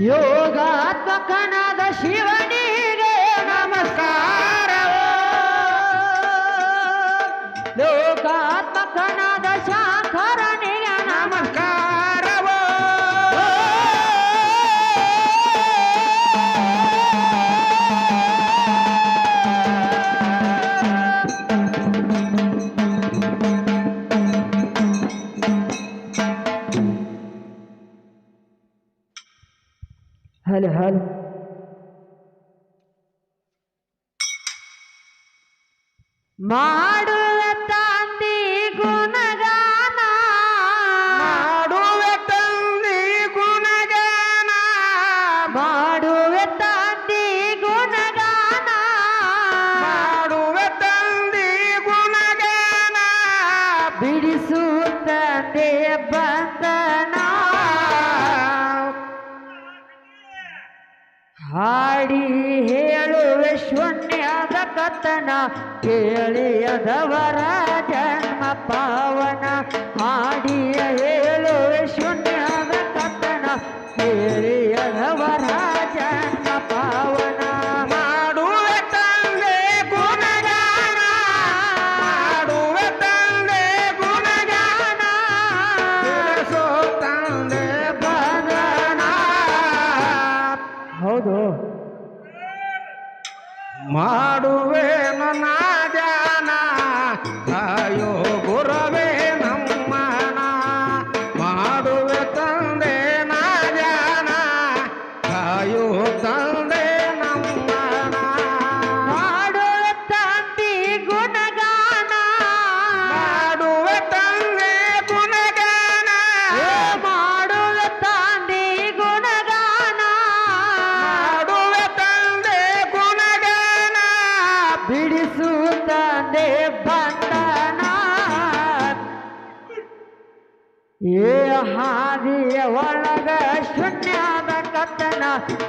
ಯೋಗಾತ್ಮಕನಾದ ಶಿವನೇ. the hell? ಕೇಳಿಯದವರ ಜನ್ಮ ಪಾವನ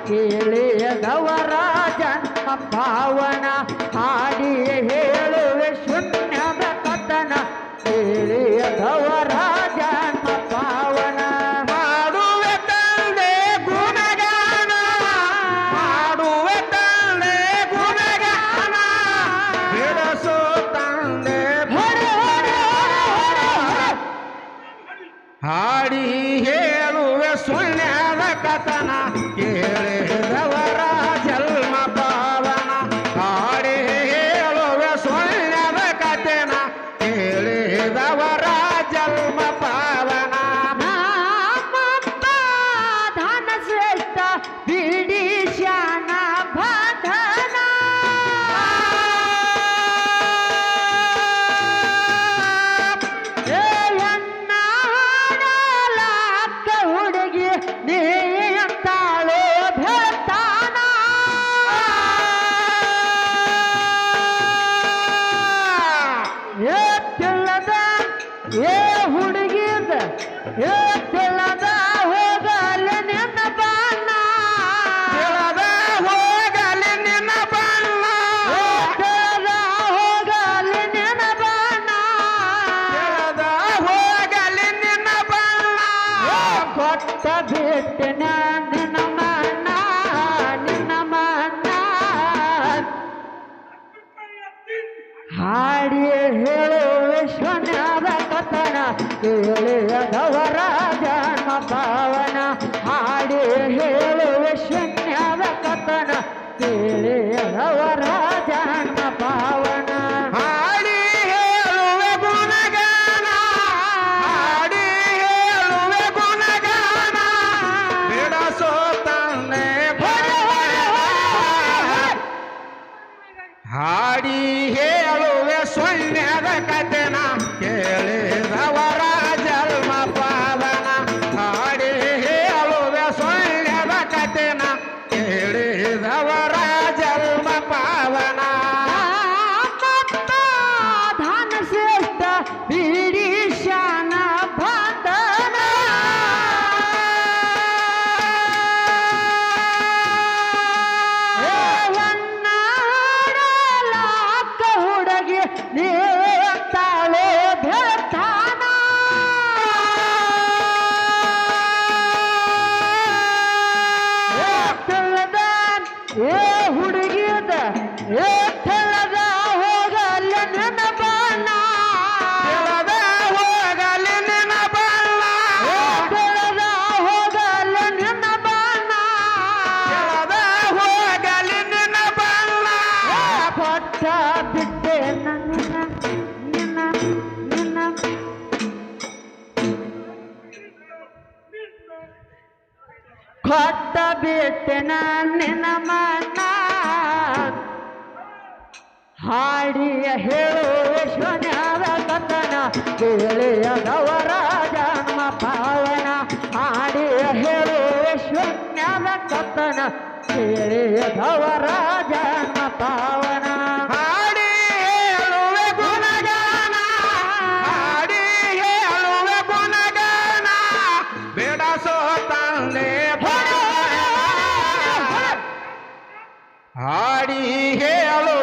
ಕೇಳಿಯ ಗವರಾಜನ್ ಪಾವನ ಹಾಡಿಯೇ ಹೇಳುವೆ ಶೂನ್ಯ ಕಥನ ಕೇಳಿಯ ভক্ত ভেদ না হা ಹೊತ್ತ ಬಿಟ್ಟೆನ ನಿನಮನ ಹಾಡಿಯ ಹೇಳುವಶ್ವನ್ಯಾದ ಕಥನ ಕೇಳಿಯದವರ ಜನ್ಮ ಪಾವನ. ಹಾಡಿಯ ಹೇಳುವಶ್ವನ್ಯಾದ ಕಥನ ಕೇಳಿಯದವರ ಜನ್ಮ ಮಾಡಿ ಹೇಳು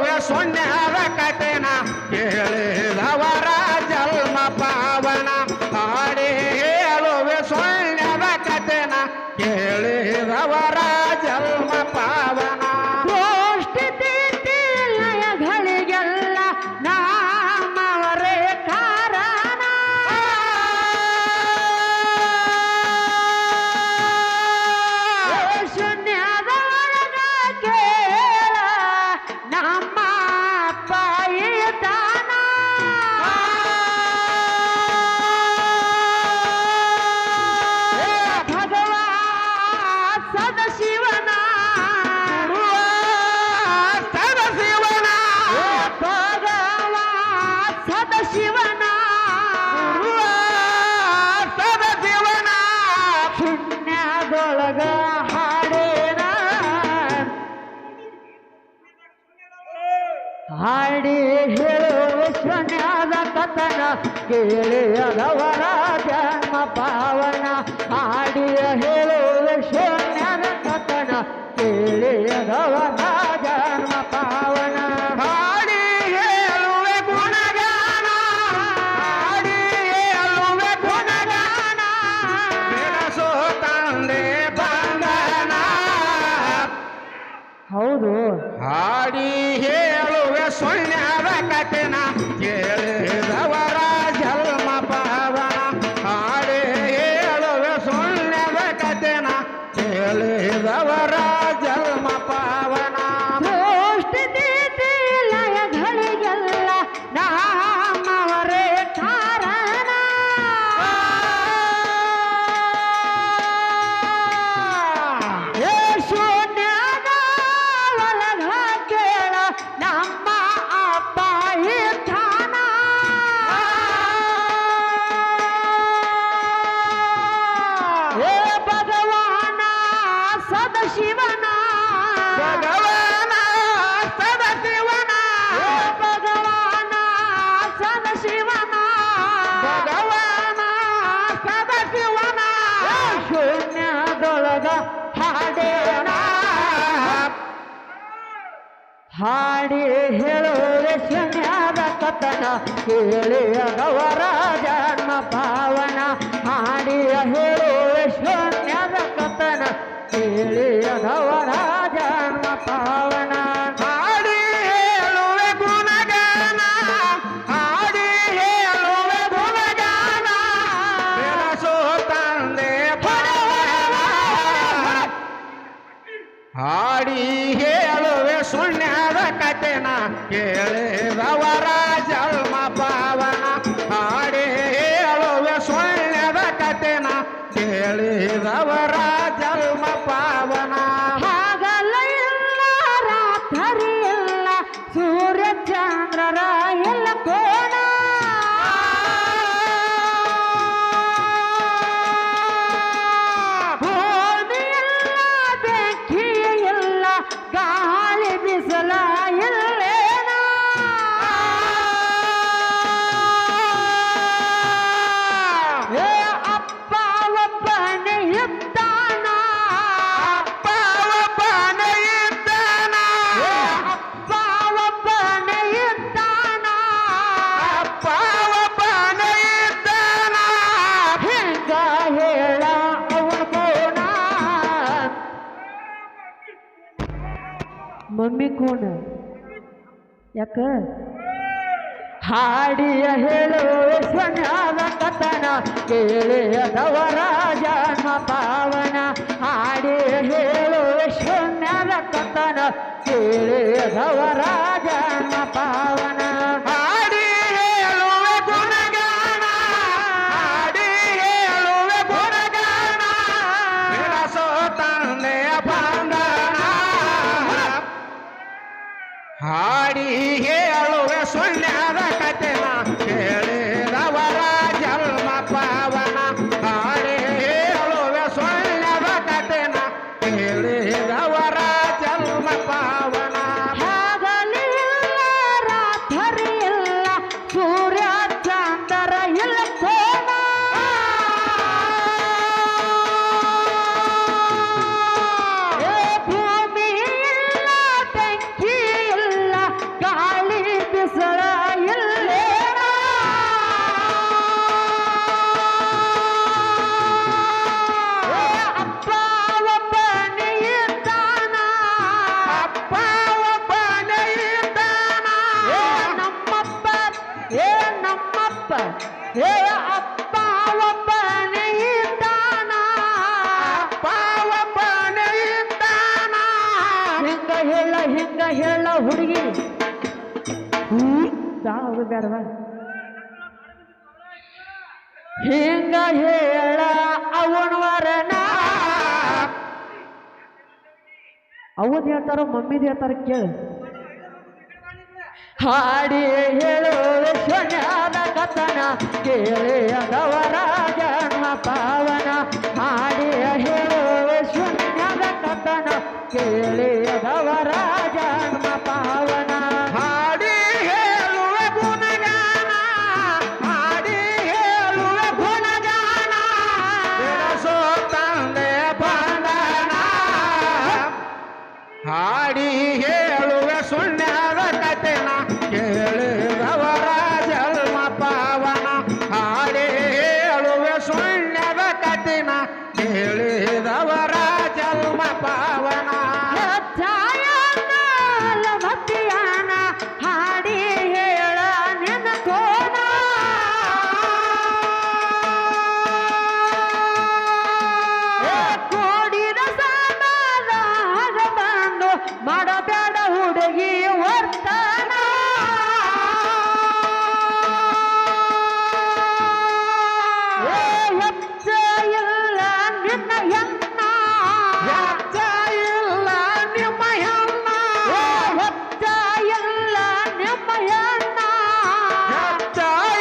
ಕೇಳಿ ಅಗವರ ಜನ್ಮ ಪಾವನ ಹಾಡಿ ಹೇಳು ಶ್ಯಾದ ಕಥನ, ಕೇಳಿ ಅಗವರ ಜನ್ಮ ಪಾವನ. ಹಾಡಿ ಹೇಳು ಶ್ಯಾದ ಕಥನ, ಕೇಳಿ ಅಗವರ ಜನ್ಮ ಪಾವನ. ಹಾಡಿ ಹೇಳುವೆ ಗುಣಗಾನ, ಹಾಡಿ ಹೇಳುವೆ ಗುಣಗಾನ. ಬೆಳಸೋ ತಂದೆ ಹಾಡಿ ಹೇಳಿದವರ ಮಮ್ಮಿ ಕೋಣ ಯಾಕ? ಹಾಡಿಯ ಹೇಳು ಸ್ವನ್ಯಾದ ಕಥನ ಕೇಳಿಯದವರ ಜನ್ಮ ಪಾವನ ಹಾಡಿಯ ಹೇಳು ಶೂನ್ಯದ ಕಥನ ಕೇಳಿಯದವರ ಜನ್ಮ ಹೇಳ ಹುಡುಗಿ. ಸಾವು ಬೇಡವ? ಹಿಂಗ ಹೇಳ ಅವನವರನ ಅವದ್ ಹೇಳ್ತಾರ, ಮಮ್ಮಿದ್ ಹೇಳ್ತಾರ ಕೇಳು. ಹಾಡಿ ಹೇಳು ಶೂನ್ಯದ ಕಥನ, ಕೇಳಿಯದವರ ಜನ್ಮ ಪಾವನ. ವರ್ತನ. ಏ ಹೆಚ್ಚ ಇಲ್ಲ ನಿನ್ನ ಹೆಣ್ಣ. ಯಾಚ ಇಲ್ಲ ನಿಮ್ಮ ಹೆಣ್ಣ. ಹೆಚ್ಚ ಇಲ್ಲ ನಿಮ್ಮ ಹೆಣ್ಣ. ಯಾಚ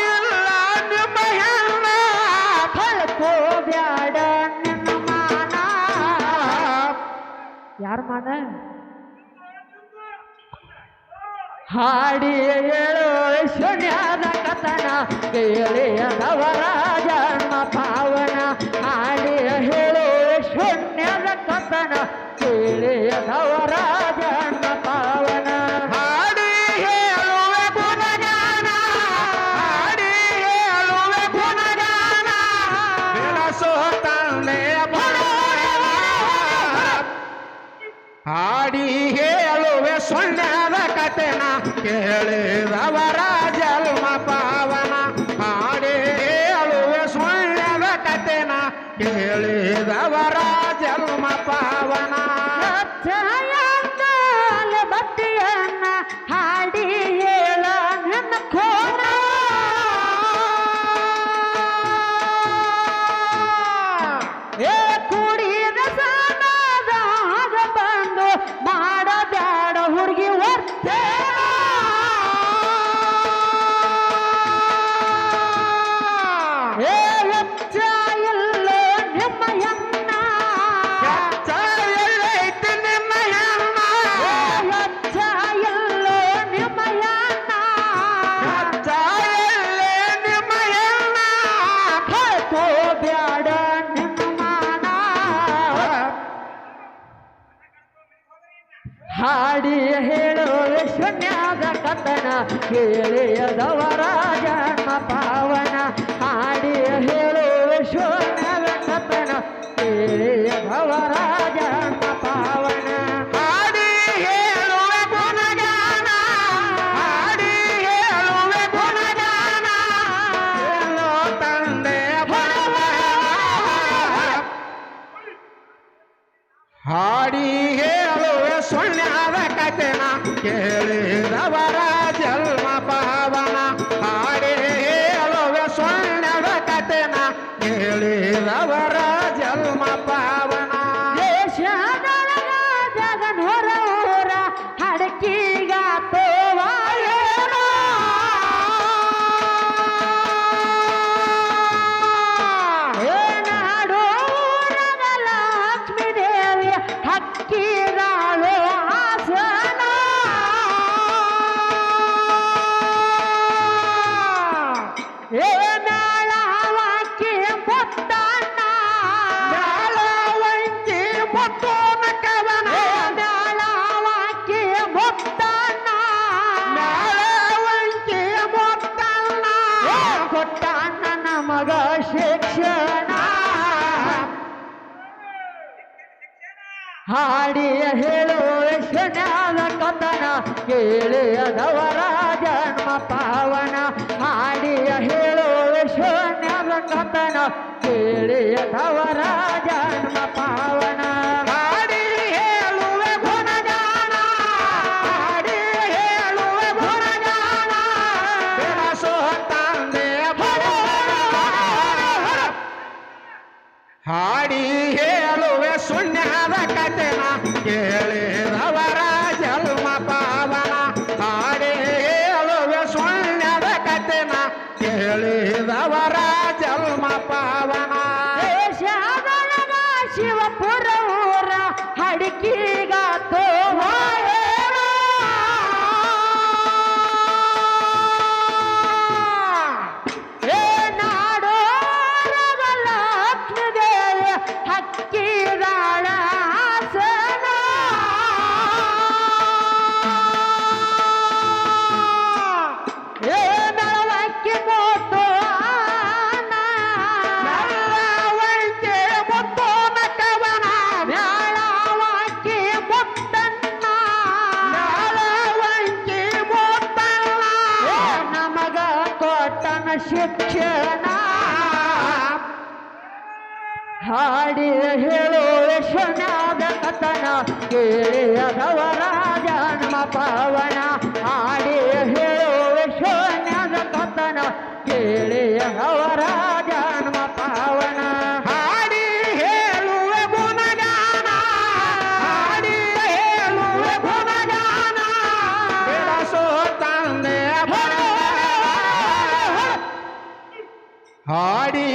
ಇಲ್ಲ ನಿಮ್ಮ ಹೆಣ್ಣ. ಕಳ್ಕೋ ನಿನ್ನ ಮಾನ. ಯಾರ ಮಾನ? ಹಾಡಿ ಹೇಳು ಶುನ್ಯದ ಕಥನ ಕೇಳಿಯ ಜನ್ಮ ಪಾವನ. ಹಾಡಿ ಹೇಳು ಶೂನ್ಯದ ಕಥನ ಕೇಳಿಯ ಜನ್ಮ ಪಾವನ. ಹಾಡಿ ಹೇಳುವೆ ಗುಣಗಾನ. ಹಾಡಿ ಹೇಳುವೆ ಗುಣಗಾನ. ಬೆಳಸೋ ತಂದೆಯ ಹಾಡಿ ಹೇಳುವೆ ಸುಳ್ಳ್ಯದ ಕಥೆನ ಕೇಳಿದವರ ಜನ್ಮ ಪಾವನ ಹಾಡಿ ಹೇಳುವೆ ಕತೆನ ಕೇಳಿ ರವರ ಜನ್ಮ ಪಾವನ. ಹಾಡಿ ಹೇಳೋ ಶೂನ್ಯದ ಕಥನ ಕೇಳಿಯದವರ ಜನ್ಮ ಪಾವನ. ಹಾಡಿ ಹೇಳೋ ಶೂನ್ಯದ ಕಥನ ಕೇಳಿಯದವರ ಜನ್ಮ ಪಾವನ. ಹಾಡಿ ಹೇಳುವೆ ಗುಣಗಾನ ಹಾಡಿ ಹೇಳುವೆ ಗುಣಗಾನ. ಹೇಳೋ ತಂದೆ ಹಾಡಿ ಸುಳ್ಳ್ಯಾರ ಕತೆ ನಾ ಕೇಳಿ. ಜ್ಞಾನ ಕಥನ ಕೇಳಿಯದವ ಜನ್ಮ ಪಾವನ ಮಾಡಿಯ ಹೇಳುವ ಶೂನ್ಯದ ಕಥನ ಕೇಳಿಯದವ ಶಿಕ್ಷಣ. ಹಾಡಿ ಹೇಳೋ ಯಶನಾದ ಕಥನ ಕೇಳಿಯದವರ ಜನ್ಮ ಪಾವನ. ಹಾಡಿ ಹೇಳೋ ಯಶನಾದ ಕಥನ ಕೇಳಿಯದವರ ಹಾಡಿ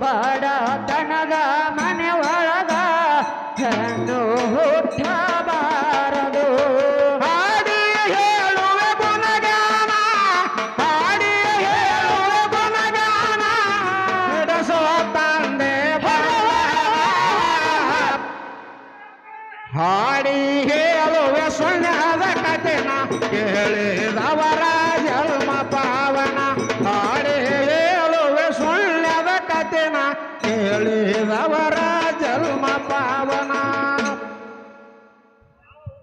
பாடா